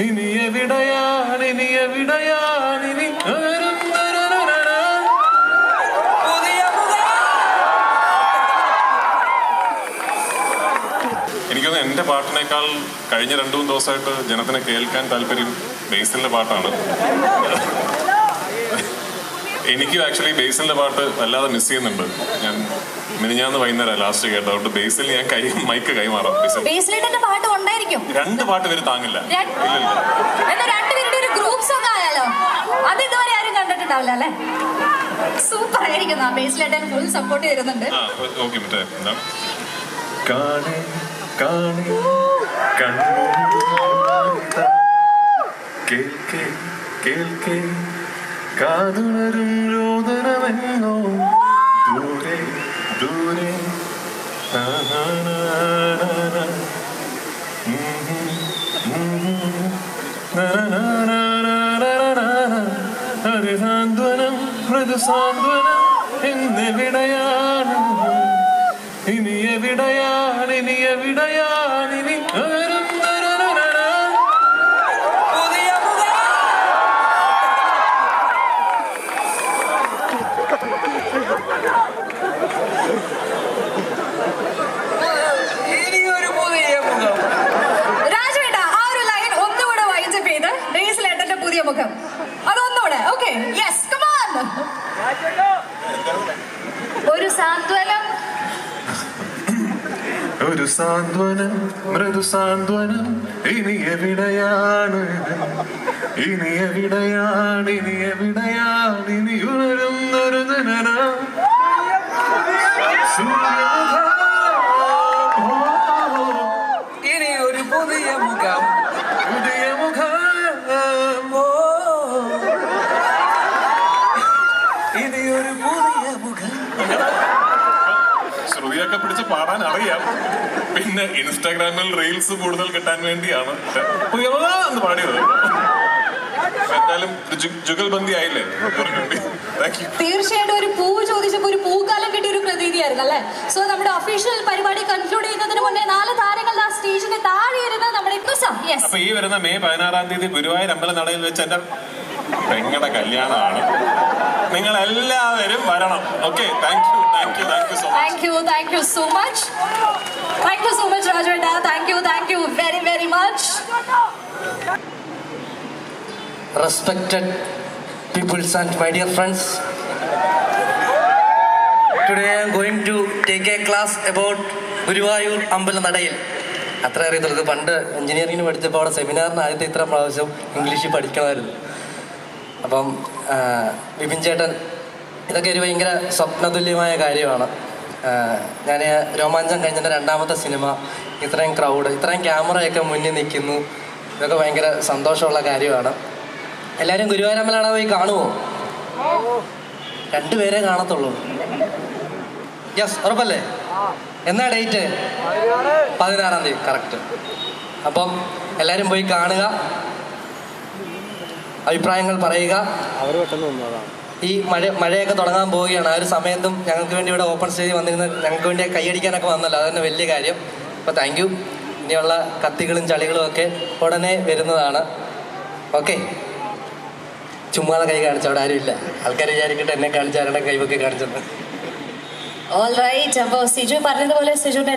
ഇനി എവിടെയാണ് ഇനി എവിടെയാണ് ഇനി എനിക്കൊന്ന് എന്റെ പാട്ടിനേക്കാൾ കഴിഞ്ഞ രണ്ടു മൂന്ന് ദിവസമായിട്ട് ജനത്തിന് കേൾക്കാൻ താല്പര്യം ബേസിലിന്റെ പാട്ടാണ്. എനിക്കും ആക്ച്വലി ബേസിലിന്റെ പാട്ട് വല്ലാതെ മിസ് ചെയ്യുന്നുണ്ട്. ഞാൻ മിനിഞ്ഞാന്ന് വൈകുന്നേരം ലാസ്റ്റ് കേട്ടോ. അതുകൊണ്ട് ബേസിൽ ഞാൻ കൈ മൈക്ക് കൈമാറാം പാട്ട് ഉണ്ടായിരിക്കും. രണ്ട് പാട്ട് പേര് താങ്ങില്ല. അത് ഇതുവരെ ആരും കണ്ടിട്ടുണ്ടാവില്ല അല്ലേ? സൂപ്പർ ആയിരിക്കും. ആ ബേസിലേട്ടൻ ഫുൾ സപ്പോർട്ട് തരുന്നുണ്ട്. ആ ഓക്കെ മറ്റേ എന്താണ് കാണേ കാണേ കണ്ണു കേൾക്കേ കേൾക്കേ. കാതുണരും രോദനമെന്നോ ദൂരെ ദൂരെ. ഹരിസാന്ത്വനം മൃദുസാന്ത്വനം എന്നെവിടെയാണ് ഇനി എവിടെയാണ് ഒരു സാന്ത്വനം. ഒരു സാന്ത്വനം മൃദു സാന്ത്വനം ഇനി എവിടെയാണ്? ഇനി എവിടെയാണ് ഇനി എവിടെയാണ് ഇനി ഉണരുന്നൊരു ജനന. ഇനി ഒരു പുതിയ മുഖം. പുതിയ മുഖം. ഇനി ഒരു പുതിയ ശ്രുതിയൊക്കെ പിടിച്ച് പാടാൻ അറിയാം. പിന്നെ ഇൻസ്റ്റാഗ്രാമിൽ റീൽസ് കൂടുതൽ കിട്ടാൻ വേണ്ടിയാണ്. എന്ന് പാടിയത്. എന്തായാലും ജുഗൽബന്ദി ആയില്ലേ? തീർച്ചയായിട്ടും ഒരു പൂ ചോദിച്ചപ്പോ ഒരു പൂക്കാലം കിട്ടിയ ഒരു പ്രതീതിയായിരുന്നു അല്ലേ? സോ നമ്മുടെ ഒഫീഷ്യൽ പരിപാടി കൺക്ലൂഡ് ചെയ്യുന്നതിന് മുന്നേ നാല് താരങ്ങൾ ആ സ്റ്റേജിന്റെ താഴെ ഇരുന്ന് നമ്മുടെ യെസ് അപ്പൊ ഈ വരുന്ന മെയ് പതിനാറാം തീയതി ഗുരുവായൂർ അമ്പലം നടയിൽ വെച്ച് എന്റെ പെങ്ങളുടെ കല്യാണമാണ്. നിങ്ങൾ എല്ലാവരും വരണം. Okay thank you thank you thank you so much thank you thank you so much thank you so much രാജുവേട്ട thank you thank you very very much respected peoples and my dear friends. Today I am going to take a class about Guruvayur അമ്പലനടയിൽ അത്ര അറിയത്തുള്ളൂ പണ്ട് എഞ്ചിനീയറിംഗിന് പഠിച്ചപ്പോൾ അവിടെ സെമിനാറിന് ആദ്യത്തെ ഇത്ര പ്രാവശ്യം ഇംഗ്ലീഷിൽ പഠിക്കണമായിരുന്നു. അപ്പം വിപിൻ ചേട്ടൻ ഇതൊക്കെ ഒരു ഭയങ്കര സ്വപ്നതുല്യമായ കാര്യമാണ്. ഞാൻ രോമാഞ്ചം കഴിഞ്ഞിട്ട് രണ്ടാമത്തെ സിനിമ ഇത്രയും ക്രൗഡ് ഇത്രയും ക്യാമറയൊക്കെ മുന്നിൽ നിൽക്കുന്നു. ഇതൊക്കെ ഭയങ്കര സന്തോഷമുള്ള കാര്യമാണ്. എല്ലാവരും ഗുരുവായൂരമ്പലാണ് പോയി കാണുമോ രണ്ടുപേരെ കാണത്തുള്ളൂ. യെസ് ഉറപ്പല്ലേ? എന്നാ ഡേറ്റ് പതിനാറാം തീയതി കറക്റ്റ് അപ്പം എല്ലാവരും പോയി കാണുക. അഭിപ്രായങ്ങൾ പറയുക. ഈ മഴ മഴയൊക്കെ തുടങ്ങാൻ പോവുകയാണ്. ആ ഒരു സമയത്തും ഞങ്ങൾക്ക് വേണ്ടി ഇവിടെ ഓപ്പൺ സ്റ്റേജ് വന്നിരുന്ന ഞങ്ങൾക്ക് വേണ്ടി കൈയടിക്കാനൊക്കെ വന്നല്ലോ. അതന്നെ വലിയ കാര്യം. അപ്പോൾ താങ്ക് യു ഇനിയുള്ള കത്തികളും ചളികളും ഒക്കെ ഉടനെ വരുന്നതാണ്. ഓക്കെ ചുമ്മാതെ കൈ കാണിച്ച അവിടെ ആരുമില്ല. ആൾക്കാർ വിചാരിക്കട്ടെ എന്നെ കാണിച്ചാരുടെ കൈവൊക്കെ കാണിച്ചത് ഓൾ റൈറ്റ് അപ്പോൾ സിജു പറഞ്ഞതുപോലെ സിജുവിന്റെ